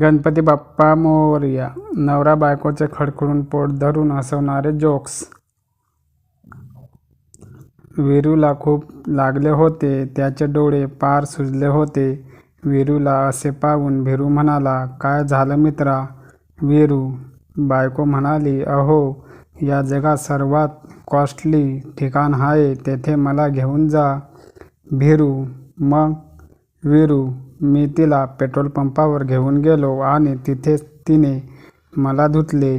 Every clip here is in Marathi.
गणपती बाप्पा मोरया नवरा बायकोचे खडखडून पोट धरून हसवणारे जोक्स. वीरूला खूप लागले होते त्याचे डोळे पार सुजले होते. वीरूला असे पाहून भिरू म्हणाला काय झालं मित्रा? वीरू बायको म्हणाली अहो या जगात सर्वात कॉस्टली ठिकाण आहे तेथे मला घेऊन जा. भिरू मग वीरू मी तिला पेट्रोल पंपावर घेऊन गेलो आणि तिथेच तिने मला धुतले.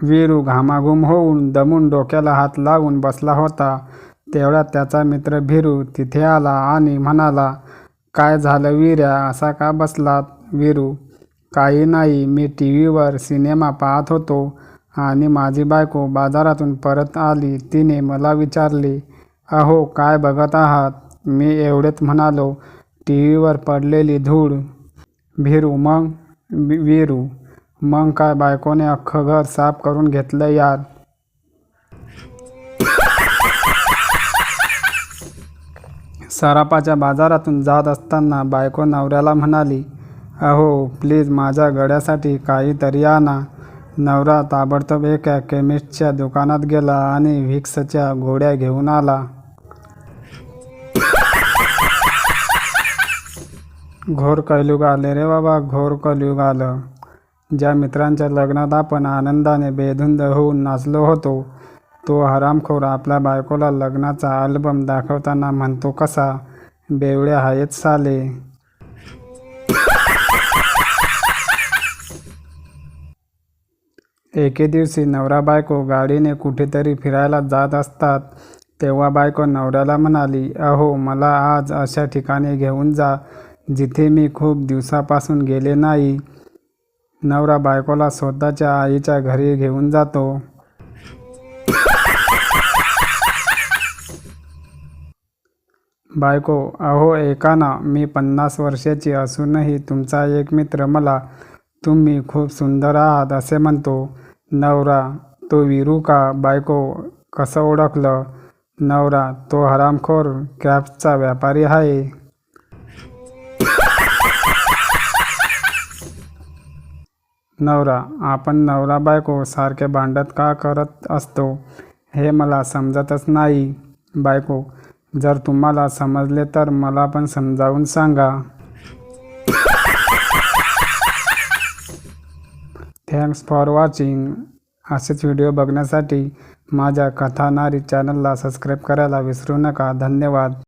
वीरू घामाघूम होऊन दमून डोक्याला हात लावून बसला होता. तेवढ्यात त्याचा मित्र भिरू तिथे आला आणि म्हणाला काय झालं वीर्या? असा का बसलात? वीरू काही नाही. मी टी व्हीवर सिनेमा पाहत होतो आणि माझी बायको बाजारातून परत आली. तिने मला विचारले अहो काय बघत आहात? मी एवढेच म्हणालो टी व्हीवर पडलेली धूळ. भिरू मग? वि- वीरू मग काय बायकोने अख्खं घर साफ करून घेतलं यार? सरापाच्या बाजारातून जात असताना बायको नवऱ्याला म्हणाली अहो प्लीज माझ्या गड्यासाठी काहीतरी आणा. नवरा ताबडतोब एका केमिस्टच्या दुकानात गेला आणि व्हिक्सच्या गोळ्या घेऊन आला. घोर कलयुग आले रे बाबा घोर कलयुग आलं. ज्या मित्रांच्या लग्नात आपण आनंदाने बेधुंद होऊन नाचलो होतो तो हरामखोर आपल्या बायकोला लग्नाचा अल्बम दाखवताना म्हणतो कसा बेवड्या आहेत साले. एके दिवशी नवरा बायको गाडीने कुठेतरी फिरायला जात असतात तेव्हा बायको नवऱ्याला म्हणाली अहो मला आज अशा ठिकाणी घेऊन जा जिथे मी खूप दिवसापासून गेले नाही नवरा बायकोला स्वतःच्या आईच्या घरी घेऊन जातो. बायको अहो ऐका ना मी पन्नास वर्षाची असूनही तुमचा एक मित्र मला तुम्ही खूप सुंदर आहात असे म्हणतो. नवरा तो विरू का? बायको कसं ओळखलं? नवरा तो हरामखोर कॅप्सचा व्यापारी आहे. नवरा आपण नवरा बायको सारखे भांडत का करत असतो हे मला समजतच नाही. बायको जर तुम्हाला समजले तर मला पण समजावून सांगा. थँक्स फॉर वॉचिंग असेच व्हिडिओ बघण्यासाठी माझ्या कथानारी चॅनलला सबस्क्राईब करायला विसरू नका. धन्यवाद.